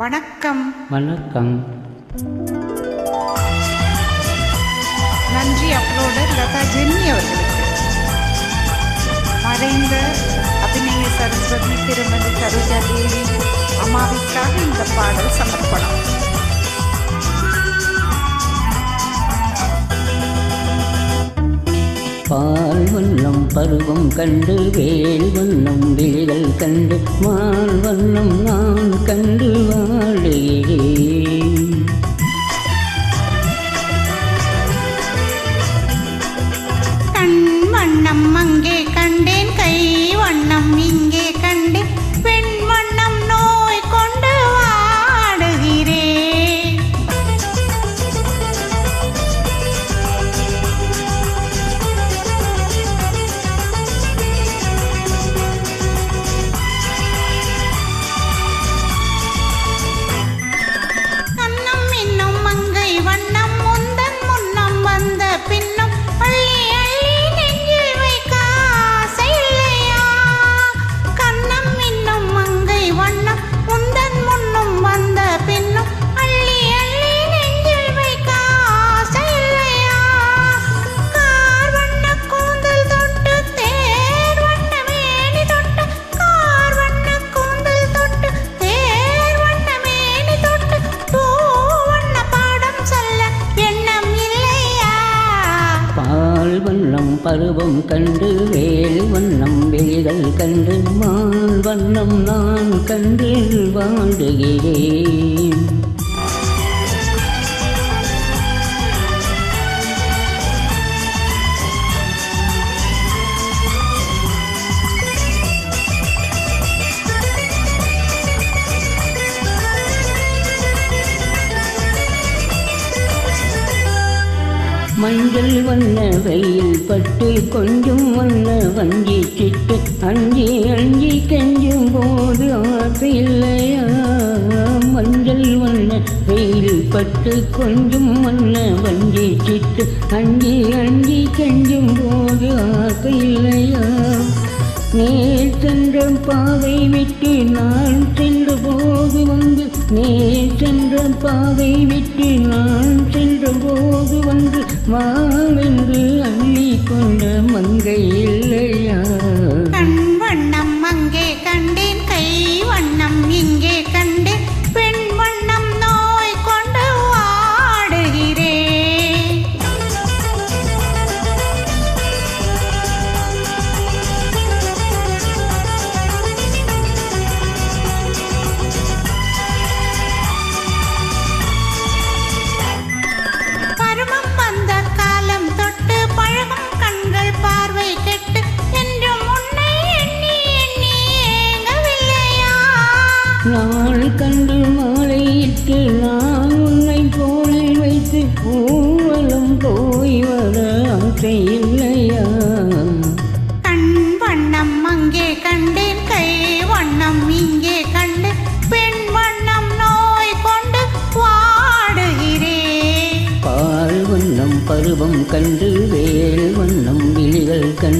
வணக்கம். வணக்கம். நன்றி அப்லோடர் லதா ஜென்னி அவர்களுக்கு. மறைந்த அபிநய சரஸ்வதி திருமதி சரோஜா தேவி அம்மாவிற்காக இந்த பாடல் சமர்ப்பணம். பால் வண்ணம் பருவம் கண்டு வேல் வண்ணம் விழிகள் கண்டு மால் வண்ணம் பருவம் கண்டு வேல் வண்ணம் விழிகள் கண்டு மான் வண்ணம் நான் கண்டு வாடுகிறேன் மஞ்சள் வண்ண வெயில் பட்டு கொஞ்சம் வண்ண வஞ்சி சிட்டு அஞ்சி அஞ்சி கெஞ்சும் போது ஆசை இல்லையா மஞ்சள் வண்ண வெயில் பட்டு கொஞ்சம் வண்ண வஞ்சி சிட்டு அஞ்சி அஞ்சி கெஞ்சும் போது ஆசை இல்லையா நேர் சென்ற பாதை விட்டு நான் சென்ற போது வந்து நேர் சென்ற பாதை விட்டு நான் சென்ற போது வந்து மாவென்று அள்ளி கொண்ட மங்கையில் கண்டு மாலையிட்டு நான் உன்னை தோளில் வைத்து பூவலும் போய் வர ஆசை இல்லையா? கண் வண்ணம் அங்கே கண்டேன் கை வண்ணம் இங்கே கண்டேன் பெண் வண்ணம் நோய் கொண்டு வாடுகிறேன் பால் வண்ணம் பருவம் கண்டு வேல் வண்ணம் விழிகள் கண்டு